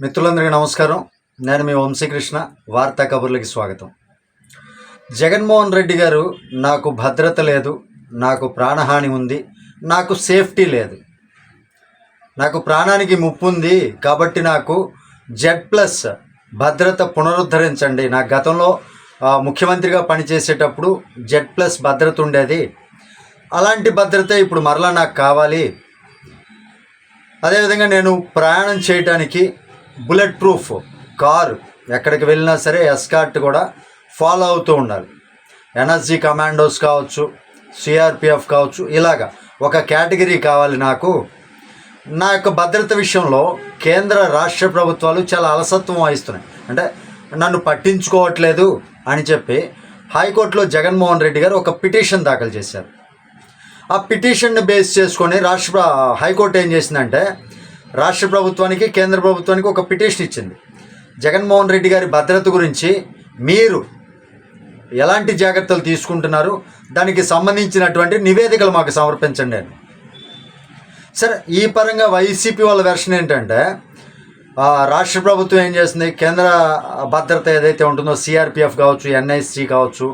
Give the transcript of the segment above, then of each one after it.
మిత్రులందరికీ నమస్కారం. నేను మీ వంశీకృష్ణ. వార్తా కబుర్లకి స్వాగతం. జగన్మోహన్ రెడ్డి గారు నాకు భద్రత లేదు నాకు ప్రాణహాని ఉంది నాకు సేఫ్టీ లేదు. నాకు ప్రాణానికి ముప్పు ఉంది కాబట్టి నాకు జెడ్ ప్లస్ భద్రత పునరుద్ధరించండి. నా గతంలో ముఖ్యమంత్రిగా పనిచేసేటప్పుడు జెడ్ ప్లస్ భద్రత ఉండేది. అలాంటి భద్రత ఇప్పుడు మరలా నాకు కావాలి. అదేవిధంగా నేను ప్రయాణం చేయడానికి బుల్లెట్ ప్రూఫ్ కారు ఎక్కడికి వెళ్ళినా సరే ఎస్కార్ట్ కూడా ఫాలో అవుతూ ఉండాలి. ఎనర్జీ కమాండోస్ కావచ్చు సిఆర్పిఎఫ్ కావచ్చు ఇలాగా ఒక కేటగిరీ కావాలి నాకు. నా యొక్క భద్రత విషయంలో కేంద్ర రాష్ట్ర ప్రభుత్వాలు చాలా అలసత్వం వహిస్తున్నాయి. అంటే నన్ను పట్టించుకోవట్లేదు అని చెప్పి హైకోర్టులో జగన్మోహన్ రెడ్డి గారు ఒక పిటిషన్ దాఖలు చేశారు. ఆ పిటిషన్ని బేస్ చేసుకొని రాష్ట్ర హైకోర్టు ఏం చేసిందంటే రాష్ట్ర ప్రభుత్వానికి కేంద్ర ప్రభుత్వానికి ఒక పిటిషన్ ఇచ్చింది. జగన్మోహన్ రెడ్డి గారి భద్రత గురించి మీరు ఎలాంటి జాగ్రత్తలు తీసుకుంటున్నారు? దానికి సంబంధించినటువంటి నివేదికలు మాకు సమర్పించండి అని. సరే ఈ పరంగా వైసీపీ వాళ్ళ వెర్షన్ ఏంటంటే రాష్ట్ర ప్రభుత్వం ఏం చేస్తుంది? కేంద్ర భద్రత ఏదైతే ఉంటుందో సిఆర్పిఎఫ్ కావచ్చు ఎన్ఐసి కావచ్చు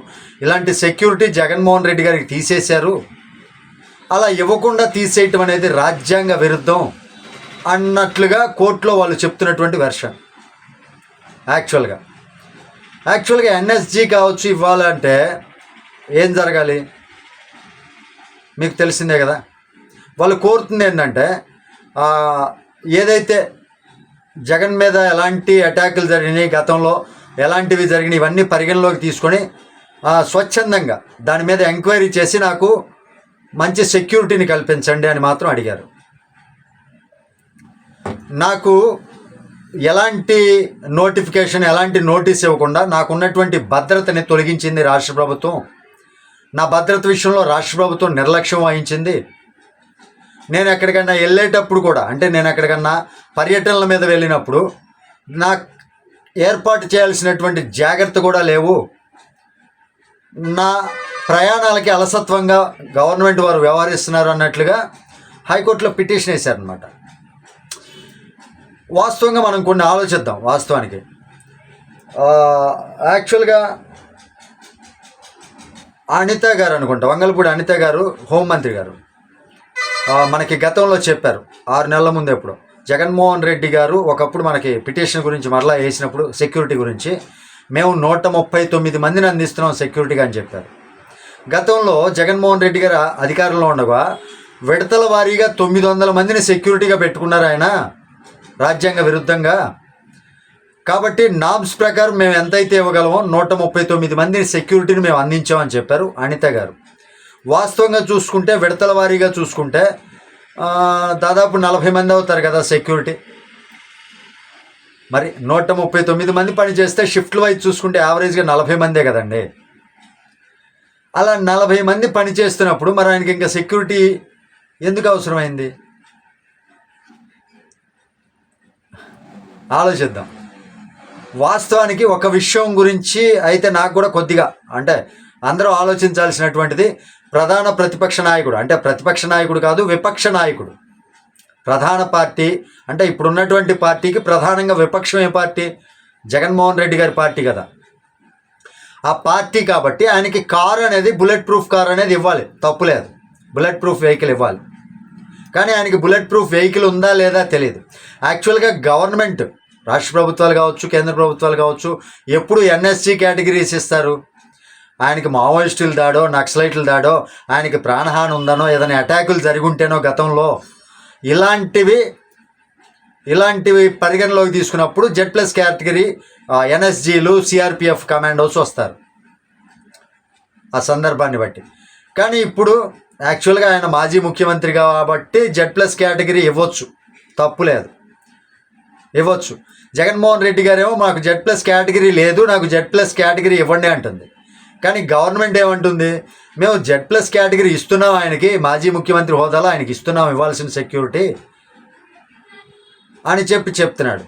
ఇలాంటి సెక్యూరిటీ జగన్మోహన్ రెడ్డి గారికి తీసేశారు. అలా ఇవ్వకుండా తీసేయటం అనేది రాజ్యాంగ విరుద్ధం. అన్నట్లుగా కోర్టులో వాళ్ళు చెప్తున్నటువంటి వెర్షన్. యాక్చువల్గా యాక్చువల్గా ఎన్ఎస్జీ కావచ్చు ఇవ్వాలంటే ఏం జరగాలి? మీకు తెలిసిందే కదా. వాళ్ళు కోరుతుంది ఏంటంటే ఏదైతే జగన్ మీద ఎలాంటి అటాకులు జరిగినాయి గతంలో ఎలాంటివి జరిగినాయి ఇవన్నీ పరిగణలోకి తీసుకొని స్వచ్ఛందంగా దాని మీద ఎంక్వైరీ చేసి నాకు మంచి సెక్యూరిటీని కల్పించండి అని మాత్రం అడిగారు. నాకు ఎలాంటి నోటిఫికేషన్ ఎలాంటి నోటీస్ ఇవ్వకుండా నాకున్నటువంటి భద్రతని తొలగించింది రాష్ట్ర ప్రభుత్వం. నా భద్రత విషయంలో రాష్ట్ర ప్రభుత్వం నిర్లక్ష్యం వహించింది. నేను ఎక్కడికన్నా వెళ్ళేటప్పుడు కూడా అంటే నేను ఎక్కడికన్నా పర్యటనల మీద వెళ్ళినప్పుడు నా ఏర్పాటు చేయాల్సినటువంటి జాగ్రత్త కూడా లేవు. నా ప్రయాణాలకి అలసత్వంగా గవర్నమెంట్ వారు వ్యవహరిస్తున్నారు అన్నట్లుగా హైకోర్టులో పిటిషన్ వేశారనమాట వాస్తవంగా మనం కొన్ని ఆలోచిద్దాం వాస్తవానికి. యాక్చువల్గా అనిత గారు అనుకుంటా వంగలపూడి అనిత గారు హోంమంత్రి గారు. మనకి గతంలో చెప్పారు ఆరు నెలల ముందు ఎప్పుడు జగన్మోహన్ రెడ్డి గారు ఒకప్పుడు మనకి పిటిషన్ గురించి మరలా వేసినప్పుడు సెక్యూరిటీ గురించి మేము నూట ముప్పై తొమ్మిది మందిని అందిస్తున్నాం సెక్యూరిటీగా అని చెప్పారు. గతంలో జగన్మోహన్ రెడ్డి గారు అధికారంలో ఉండగా విడతల వారీగా తొమ్మిది వందల మందిని సెక్యూరిటీగా పెట్టుకున్నారు ఆయన. రాజ్యాంగ విరుద్ధంగా. కాబట్టి నాబ్స్ ప్రకారం మేము ఎంతైతే ఇవ్వగలమో నూట ముప్పై తొమ్మిది మందిని సెక్యూరిటీని మేము అందించామని చెప్పారు అనిత గారు. వాస్తవంగా చూసుకుంటే విడతల వారీగా చూసుకుంటే దాదాపు నలభై మంది అవుతారు కదా సెక్యూరిటీ. మరి నూట ముప్పై తొమ్మిది మంది పని చేస్తే షిఫ్ట్లు వైజ్ చూసుకుంటే యావరేజ్గా నలభై మందే కదండి. అలా నలభై మంది పని చేస్తున్నప్పుడు మరి ఆయనకి ఇంకా సెక్యూరిటీ ఎందుకు అవసరమైంది? ఆలోచిద్దాం. వాస్తవానికి ఒక విషయం గురించి అయితే నాకు కూడా కొద్దిగా అంటే అందరూ ఆలోచించాల్సినటువంటిది ప్రధాన ప్రతిపక్ష నాయకుడు అంటే ప్రతిపక్ష నాయకుడు కాదు విపక్ష నాయకుడు. ప్రధాన పార్టీ అంటే ఇప్పుడున్నటువంటి పార్టీకి ప్రధానంగా విపక్షం ఏ పార్టీ? జగన్మోహన్ రెడ్డి గారి పార్టీ కదా. ఆ పార్టీ కాబట్టి ఆయనకి కారు అనేది బుల్లెట్ ప్రూఫ్ కార్ అనేది ఇవ్వాలి. తప్పులేదు బుల్లెట్ ప్రూఫ్ వెహికల్ ఇవ్వాలి. కానీ ఆయనకి బుల్లెట్ ప్రూఫ్ వెహికల్ ఉందా లేదా తెలియదు యాక్చువల్గా గవర్నమెంట్ రాష్ట్ర ప్రభుత్వాలు కావచ్చు కేంద్ర ప్రభుత్వాలు కావచ్చు ఎప్పుడు ఎన్ఎస్సీ కేటగిరీస్ ఇస్తారు? ఆయనకి మావోయిస్టులు దాడో నక్సలైట్లు దాడో ఆయనకి ప్రాణహాని ఉందనో ఏదైనా అటాకులు జరిగి ఉంటేనో గతంలో ఇలాంటివి ఇలాంటివి పరిగణలోకి తీసుకున్నప్పుడు జెడ్ ప్లస్ కేటగిరీ ఎన్ఎస్జీలు సిఆర్పిఎఫ్ కమాండోస్ వస్తారు. ఆ సందర్భాన్ని బట్టి. కానీ ఇప్పుడు యాక్చువల్గా ఆయన మాజీ ముఖ్యమంత్రి కాబట్టి జెడ్ ప్లస్ కేటగిరీ ఇవ్వచ్చు. తప్పు లేదు. ఇవ్వచ్చు. జగన్మోహన్ రెడ్డి గారేమో మాకు జెడ్ ప్లస్ కేటగిరీ లేదు నాకు జెడ్ ప్లస్ కేటగిరీ ఇవ్వండి అంటుంది. కానీ గవర్నమెంట్ ఏమంటుంది? మేము జెడ్ ప్లస్ కేటగిరీ ఇస్తున్నాం ఆయనకి మాజీ ముఖ్యమంత్రి హోదాలో ఆయనకి ఇస్తున్నాం ఇవ్వాల్సిన సెక్యూరిటీ అని చెప్పి చెప్తున్నాడు.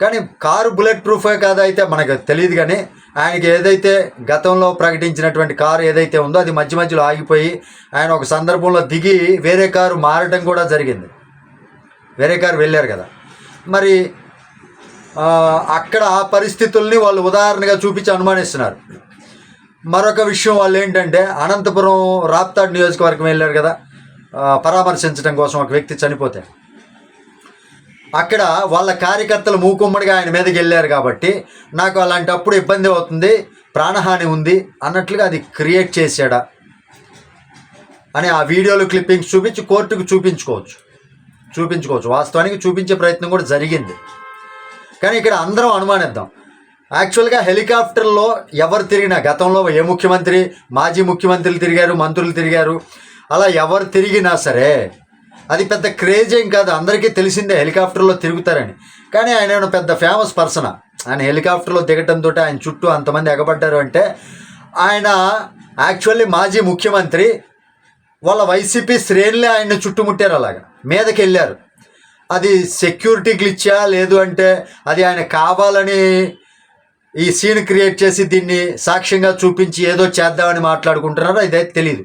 కానీ కారు బుల్లెట్ ప్రూఫే కాదా అయితే మనకు తెలియదు కానీ ఆయనకి ఏదైతే గతంలో ప్రకటించినటువంటి కారు ఏదైతే ఉందో అది మధ్య మధ్యలో ఆగిపోయి ఆయన ఒక సందర్భంలో దిగి వేరే కారు మారటం కూడా జరిగింది. వేరే కారు వెళ్ళారు కదా. మరి అక్కడ ఆ పరిస్థితుల్ని వాళ్ళు ఉదాహరణగా చూపించి అనుమానిస్తున్నారు. మరొక విషయం వాళ్ళు ఏంటంటే అనంతపురం రాప్తాడ్ నియోజకవర్గం వెళ్ళారు కదా పరామర్శించడం కోసం ఒక వ్యక్తి చనిపోతే. అక్కడ వాళ్ళ కార్యకర్తలు మూకుమ్మడిగా ఆయన మీదకి వెళ్ళారు కాబట్టి నాకు అలాంటప్పుడు ఇబ్బంది అవుతుంది ప్రాణహాని ఉంది అన్నట్లుగా అది క్రియేట్ చేశాడా అని ఆ వీడియోలు క్లిప్పింగ్స్ చూపించి కోర్టుకు చూపించుకోవచ్చు. చూపించుకోవచ్చు. వాస్తవానికి చూపించే ప్రయత్నం కూడా జరిగింది. కానీ ఇక్కడ అందరం అనుమానిద్దాం. యాక్చువల్గా హెలికాప్టర్లో ఎవరు తిరిగినా గతంలో ఏ ముఖ్యమంత్రి మాజీ ముఖ్యమంత్రులు తిరిగారు మంత్రులు తిరిగారు అలా ఎవరు తిరిగినా సరే అది పెద్ద క్రేజ్ ఏం కాదు అందరికీ తెలిసిందే హెలికాప్టర్లో తిరుగుతారని. కానీ ఆయన ఏమైనా పెద్ద ఫేమస్ పర్సన్ ఆయన హెలికాప్టర్లో దిగటంతో ఆయన చుట్టూ అంతమంది ఎగబడ్డారు అంటే ఆయన యాక్చువల్లీ మాజీ ముఖ్యమంత్రి వాళ్ళ వైసీపీ శ్రేణులే ఆయన్ని చుట్టుముట్టారు అలాగా మీదకి వెళ్ళారు అది సెక్యూరిటీ గ్లిచ్చా లేదు అంటే అది ఆయన కావాలని ఈ సీన్ క్రియేట్ చేసి దీన్ని సాక్ష్యంగా చూపించి ఏదో చేద్దామని మాట్లాడుకుంటున్నారో ఇదైతే తెలియదు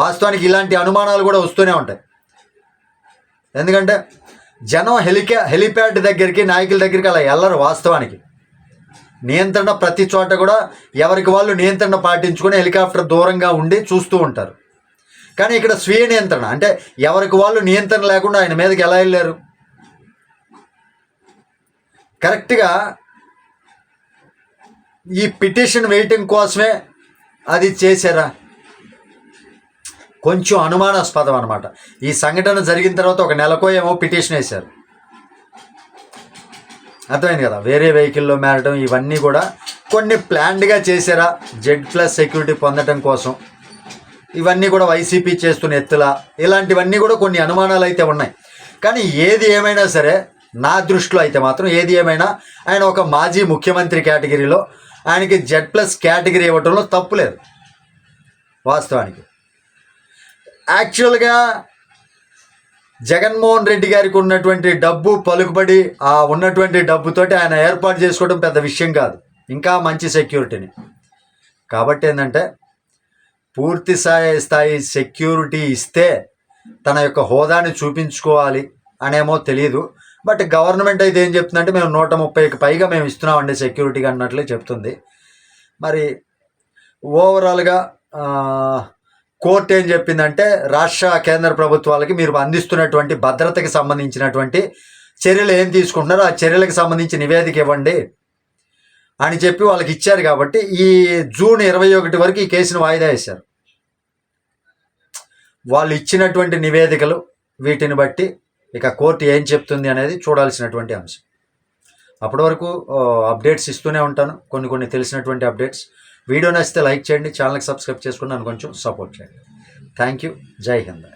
వాస్తవానికి ఇలాంటి అనుమానాలు కూడా వస్తూనే ఉంటాయి. ఎందుకంటే జనం హెలికా హెలిప్యాడ్ దగ్గరికి నాయకుల దగ్గరికి అలా వెళ్ళరు వాస్తవానికి. నియంత్రణ ప్రతి చోట కూడా ఎవరికి వాళ్ళు నియంత్రణ పాటించుకొని హెలికాప్టర్ దూరంగా ఉండి చూస్తూ ఉంటారు. కానీ ఇక్కడ స్వీయ నియంత్రణ అంటే ఎవరికి వాళ్ళు నియంత్రణ లేకుండా ఆయన మీదకి ఎలా వెళ్ళారు? కరెక్ట్గా ఈ పిటిషన్ వెయిటింగ్ కోసమే అది చేశారా? కొంచెం అనుమానాస్పదం అనమాట ఈ సంఘటన జరిగిన తర్వాత ఒక నెలకో ఏమో పిటిషన్ వేశారు. అర్థమైంది కదా? వేరే వెహికల్లో మారడం ఇవన్నీ కూడా కొన్ని ప్లాన్డ్గా చేశారా? జెడ్ ప్లస్ సెక్యూరిటీ పొందడం కోసం. ఇవన్నీ కూడా వైసీపీ చేస్తున్న ఎత్తుల ఇలాంటివన్నీ కూడా కొన్ని అనుమానాలు అయితే ఉన్నాయి. కానీ ఏది ఏమైనా సరే నా దృష్టిలో అయితే మాత్రం ఏది ఏమైనా ఆయన ఒక మాజీ ముఖ్యమంత్రి కేటగిరీలో ఆయనకి జెడ్ ప్లస్ కేటగిరీ ఇవ్వటంలో తప్పు లేదు. వాస్తవానికి. యాక్చువల్గా జగన్మోహన్ రెడ్డి గారికి ఉన్నటువంటి డబ్బు పలుకుబడి ఆ ఉన్నటువంటి డబ్బుతోటి ఆయన ఏర్పాటు చేసుకోవడం పెద్ద విషయం కాదు. ఇంకా మంచి సెక్యూరిటీని. కాబట్టి ఏంటంటే పూర్తి స్థాయి స్థాయి సెక్యూరిటీ ఇస్తే తన యొక్క హోదాని చూపించుకోవాలి అనేమో తెలియదు బట్ గవర్నమెంట్ అయితే ఏం చెప్తుందంటే మేము నూట ముప్పైకి పైగా మేము ఇస్తున్నామండి సెక్యూరిటీగా అన్నట్లే చెప్తుంది. మరి ఓవరాల్గా కోర్టు ఏం చెప్పిందంటే రాష్ట్ర కేంద్ర ప్రభుత్వాలకి మీరు అందిస్తున్నటువంటి భద్రతకి సంబంధించినటువంటి చర్యలు ఏం తీసుకుంటున్నారో ఆ చర్యలకు సంబంధించి నివేదిక ఇవ్వండి అని చెప్పి వాళ్ళకి ఇచ్చారు కాబట్టి ఈ జూన్ ఇరవై ఒకటి వరకు ఈ కేసును వాయిదా వేశారు. వాళ్ళు ఇచ్చినటువంటి నివేదికలు వీటిని బట్టి ఇక కోర్టు ఏం చెప్తుంది అనేది చూడాల్సినటువంటి అంశం. అప్పటి వరకు అప్డేట్స్ ఇస్తూనే ఉంటాను. కొన్ని కొన్ని తెలిసినటువంటి అప్డేట్స్. వీడియో నచ్చితే లైక్ చేయండి. ఛానల్కి సబ్స్క్రైబ్ చేసుకుని నన్ను కొంచెం సపోర్ట్ చేయండి. Thank you. జై హింద్.